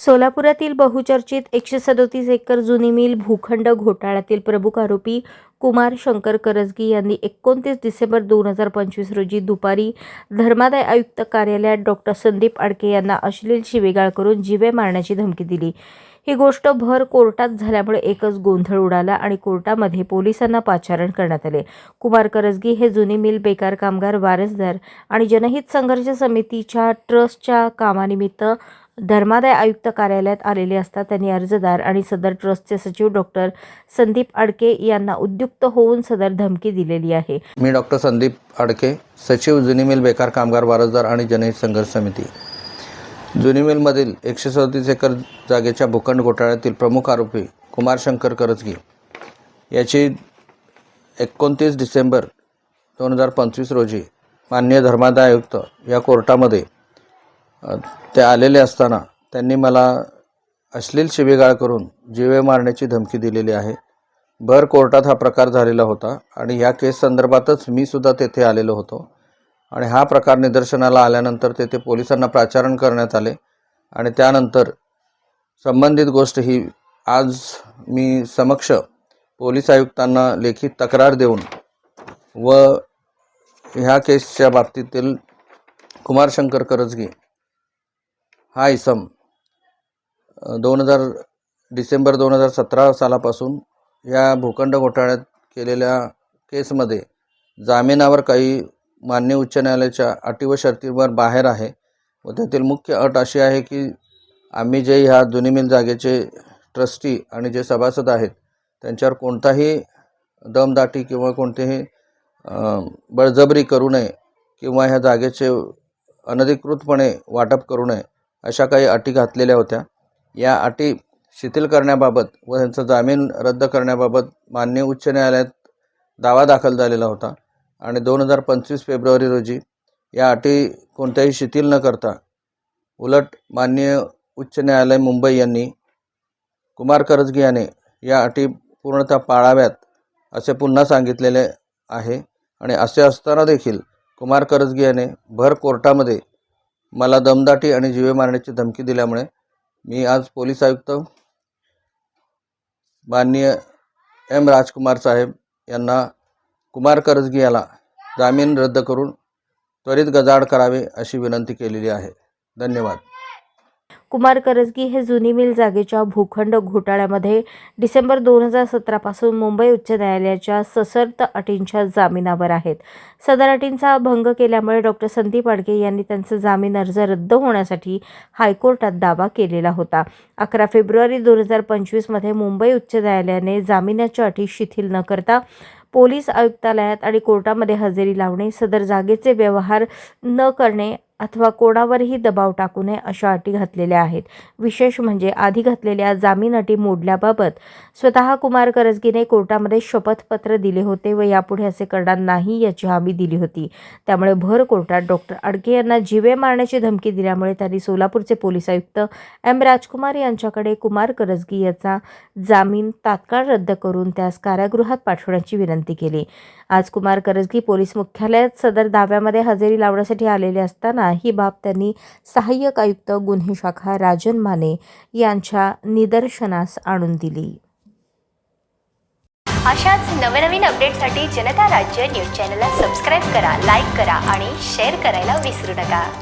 सोलापुरातील बहुचर्चित एकशे सदोतीस एकर जुनी मिल भूखंड घोटाळ्यातील प्रमुख आरोपी कुमार शंकर करजगी यांनी एकोणतीस डिसेंबर दोन हजार पंचवीस रोजी दुपारी धर्मादाय आयुक्त कार्यालयात डॉक्टर संदीप आडके यांना अश्लील शिवेगाळ करून जिवे मारण्याची धमकी दिली. ही गोष्ट भर कोर्टात झाल्यामुळे एकच गोंधळ उडाला आणि कोर्टामध्ये पोलिसांना पाचारण करण्यात आले. कुमार करजगी हे जुनी मिल बेकार कामगार वारसदार आणि जनहित संघर्ष समितीच्या ट्रस्टच्या कामानिमित्त धर्मादाय आयुक्त कार्यालयात आलेले असता त्यांनी अर्जदार आणि सदर ट्रस्टचे सचिव डॉक्टर संदीप अडके यांना उद्युक्त होऊन सदर धमकी दिलेली आहे. मी डॉक्टर संदीप अडके सचिव जुनी मिल बेकार कामगार वारसदार आणि जनहित संघर्ष समिती. जुनी मिलमधील एकशे सदतीस एकर जागेच्या भूखंड घोटाळ्यातील प्रमुख आरोपी कुमार शंकर करजगी याची एकोणतीस डिसेंबर दोन हजार पंचवीस रोजी माननीय धर्मादाय आयुक्त या कोर्टामध्ये ते आलेले असताना त्यांनी मला अश्लील शिवेगाळ करून जीवे मारण्याची धमकी दिलेली आहे. भर कोर्टात हा प्रकार झालेला होता आणि ह्या केस संदर्भातच मी सुद्धा तेथे आलेलो होतो. आणि हा प्रकार निदर्शनाला आल्यानंतर तेथे पोलिसांना प्राचारण करण्यात आले आणि त्यानंतर संबंधित गोष्ट ही आज मी समक्ष पोलीस आयुक्तांना लेखी तक्रार देऊन व ह्या केसच्या बाबतीतील कुमार शंकर करजगी हा इसम. दोन हजार डिसेंबर दोन हजार सतरा सालापासून या भूखंड घोटाळ्यात केलेल्या केसमध्ये जामिनावर काही मान्य उच्च न्यायालयाच्या अटी व शर्तीवर बाहेर आहे. व त्यातील मुख्य अट अशी आहे की आम्ही जे ह्या जुनी मिल जागेचे ट्रस्टी आणि जे सभासद आहेत त्यांच्यावर कोणताही दमदाटी किंवा कोणतेही बळजबरी करू नये किंवा ह्या जागेचे अनधिकृतपणे वाटप करू नये अशा काही अटी घातलेल्या होत्या. या अटी शिथिल करण्याबाबत व त्यांचा जामीन रद्द करण्याबाबत मान्य उच्च न्यायालयात दावा दाखल झालेला होता आणि दोन हजार पंचवीस फेब्रुवारी रोजी या अटी कोणत्याही शिथिल न करता उलट मान्य उच्च न्यायालय मुंबई यांनी कुमार करजगी याने या अटी पूर्णतः पाळाव्यात असे पुन्हा सांगितलेले आहे. आणि असे असताना देखील कुमार करजगी याने भर कोर्टामध्ये मला दमदाटी आणि जीवे मारण्याची धमकी दिल्यामुळे मी आज पोलीस आयुक्त माननीय एम राजकुमार साहेब यांना कुमार करजगी याला जामीन रद्द करून त्वरित गजाड करावे अशी विनंती केलेली आहे. धन्यवाद. कुमार करजगी हे जुनी मिल जागेच्या भूखंड घोटाळ्यामध्ये डिसेंबर दोन हजार सतरापासून मुंबई उच्च न्यायालयाच्या सशर्त अटींच्या जामिनावर आहेत. सदर अटींचा भंग केल्यामुळे डॉक्टर संदीप आडके यांनी त्यांचा जामीन अर्ज रद्द होण्यासाठी हायकोर्टात दावा केलेला होता. अकरा फेब्रुवारी दोन हजार पंचवीसमध्ये मुंबई उच्च न्यायालयाने जामिनाच्या अटी शिथिल न करता पोलीस आयुक्तालयात आणि कोर्टामध्ये हजेरी लावणे सदर जागेचे व्यवहार न करणे अथवा कोणावरही दबाव टाकू नये अशा अटी घातलेल्या आहेत. विशेष म्हणजे आधी घातलेल्या जामीन अटी मोडल्याबाबत स्वतः कुमार करजगीने कोर्टामध्ये शपथपत्र दिले होते व यापुढे असे करणार नाही याची हमी दिली होती. त्यामुळे भर कोर्टात डॉक्टर अडके यांना जिवे मारण्याची धमकी दिल्यामुळे त्यांनी सोलापूरचे पोलीस आयुक्त एम. राजकुमार यांच्याकडे कुमार करजगी याचा जामीन तात्काळ रद्द करून त्यास कारागृहात पाठवण्याची विनंती केली. आज कुमार करजगी पोलीस मुख्यालयात सदर दाव्यामध्ये हजेरी लावण्यासाठी आलेले असताना असताना ही बाब त्यांनी सहाय्यक आयुक्त गुन्हे शाखा राजन माने यांच्या निदर्शनास आणून दिली. अशाच नवनवीन अपडेटसाठी जनता राज्य न्यूज चॅनलला सबस्क्राईब करा लाईक करा आणि शेअर करायला विसरू नका.